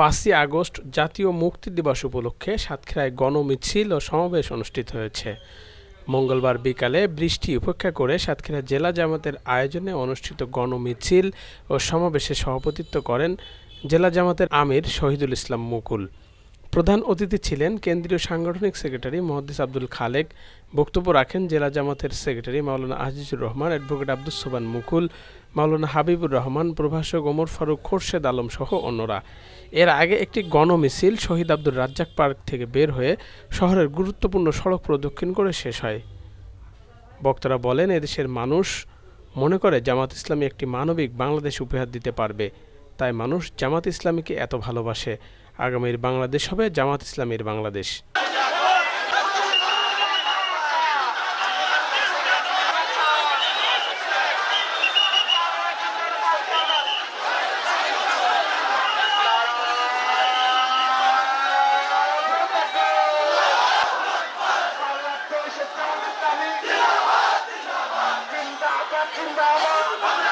পাঁচই আগস্ট জাতীয় মুক্তি দিবস উপলক্ষে সাতক্ষীরায় গণমিছিল ও সমাবেশ অনুষ্ঠিত হয়েছে। মঙ্গলবার বিকালে বৃষ্টি উপেক্ষা করে সাতক্ষীরা জেলা জামাতের আয়োজনে অনুষ্ঠিত গণমিছিল ও সমাবেশে সভাপতিত্ব করেন জেলা জামাতের আমির শহীদুল ইসলাম মুকুল। প্রধান অতিথি ছিলেন কেন্দ্রীয় সাংগঠনিক সেক্রেটারি মহাদিস আব্দুল খালেক। বক্তব্য রাখেন জেলা জামাতের সেক্রেটারি মাওলানা আজিজুর রহমান, অ্যাডভোকেট আব্দুস সোবান মুকুল মাওলানা হাবিবুর রহমান, প্রভাষক ওমর ফারুক, খোরশেদ আলম সহ অন্যরা। এর আগে একটি গণমিছিল শহীদ আব্দুর রাজ্জাক পার্ক থেকে বের হয়ে শহরের গুরুত্বপূর্ণ সড়ক প্রদক্ষিণ করে শেষ হয়। বক্তারা বলেন, এদেশের মানুষ মনে করে জামাত ইসলামী একটি মানবিক বাংলাদেশ উপহার দিতে পারবে। তাই মানুষ জামাত ইসলামীকে এত ভালোবাসে। আগামীর বাংলাদেশ হবে জামাত ইসলামীর বাংলাদেশ।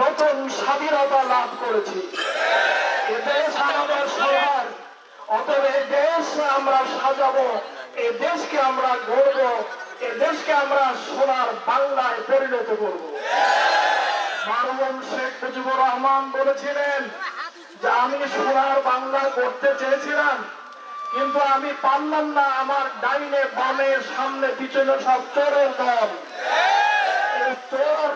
নতুন স্বাধীনতা লাভ করেছি। দেশ আমরা সাজাবো, এ দেশকে আমরা গড়ব, এ দেশকে আমরা সোনার বাংলায় পরিণত করব। মারুম শেখ মুজিবুর রহমান বলেছিলেন যে, আমি সোনার বাংলা করতে চেয়েছিলাম, কিন্তু আমি পারলাম না আমার ডাইনে বামে সামনে পিছনে সব চোরের দল এই চোর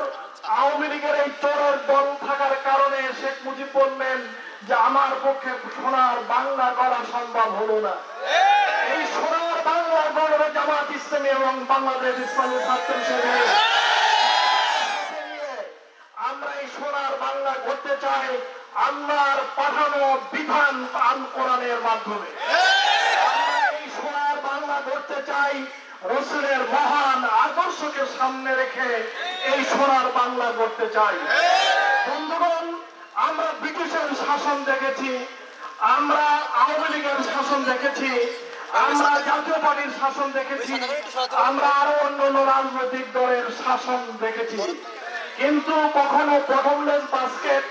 আওয়ামী লীগের এই চোরের দল থাকার কারণে শেখ মুজিব বললেন যে আমার পক্ষে সোনার বাংলা করা সম্ভব হলো না। এই সোনার বাংলা গড়বে জামাত ইসলামী এবং বাংলাদেশ ইসলামী ছাত্র হিসেবে আমরা এই সোনার বাংলা করতে চাই আল্লাহর পাঠানো বিধান আল কোরআনের মাধ্যমে। এই সোনার বাংলা করতে চাই রসুলের মহান আদর্শকে সামনে রেখে এই সোনার বাংলা করতে চাই। বন্ধুগণ আমরা ব্রিটিশের শাসন দেখেছি, আমরা আওয়ামী লীগের শাসন দেখেছি, আমরা জাতীয় পার্টির শাসন দেখেছি, আমরা আরও অন্য অন্য রাজনৈতিক দলের শাসন দেখেছি। কিন্তু কখনো বটমলেস বাস্কেট,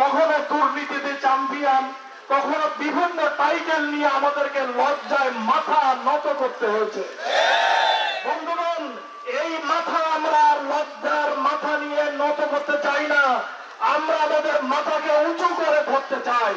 কখনো দুর্নীতিতে চ্যাম্পিয়ন, কখনো বিভিন্ন টাইটেল নিয়ে আমাদেরকে লজ্জায় মাথা নত করতে হয়েছে। বন্ধুগণ, এই মাথা আমরা লজ্জার মাথা নিয়ে নত করতে চাই না। আমরা আমাদের মাথাকে উঁচু করে ধরতে চাই।